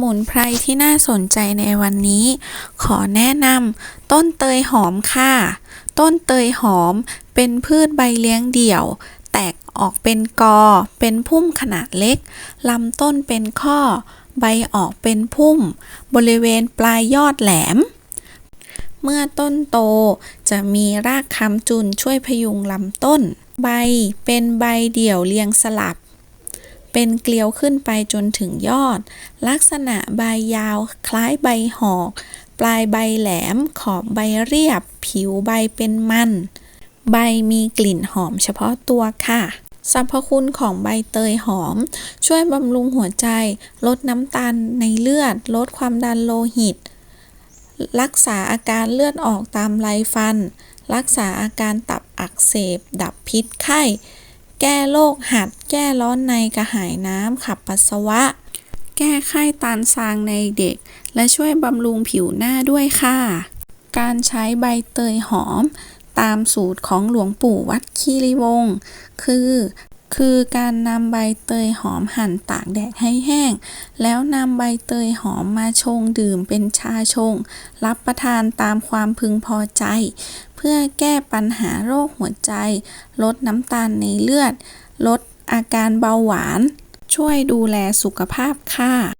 มุนไพรที่น่าสนใจในวันนี้ ขอแนะนำต้นเตยหอมค่ะ ต้นเตยหอมเป็นพืชใบเลี้ยงเดี่ยว แตกออกเป็นกอ เป็นพุ่มขนาดเล็ก ลำต้นเป็นข้อ ใบออกเป็นพุ่ม บริเวณปลายยอดแหลม เมื่อต้นโตจะมีรากค้ำจุนช่วยพยุงลำต้น ใบเป็นใบเดี่ยวเรียงสลับ เป็นเกลียวขึ้นไปจนถึงยอด ลักษณะใบยาวคล้ายใบหอก ปลายใบแหลม ขอบใบเรียบ ผิวใบเป็นมัน ใบมีกลิ่นหอมเฉพาะตัวค่ะสรรพคุณของใบเตยหอม ช่วยบำรุงหัวใจ ลดน้ำตาลในเลือด ลดความดันโลหิต รักษาอาการเลือดออกตามไรฟัน รักษาอาการตับอักเสบ ดับพิษไข้ แก้โรคหัด แก้ร้อนในกระหายน้ำขับปัสสาวะ แก้ไข้ตานซางในเด็ก และช่วยบำรุงผิวหน้าด้วยค่ะ การใช้ใบเตยหอม ตามสูตรของหลวงปู่วัดคีรีวงศ์คือ คือการนำใบเตยหอมหั่นตากแดดให้แห้ง แล้วนำใบเตยหอมมาชงดื่มเป็นชาชง รับประทานตามความพึงพอใจ เพื่อแก้ปัญหาโรคหัวใจ ลดน้ำตาลในเลือด ลดอาการเบาหวาน ช่วยดูแลสุขภาพค่ะ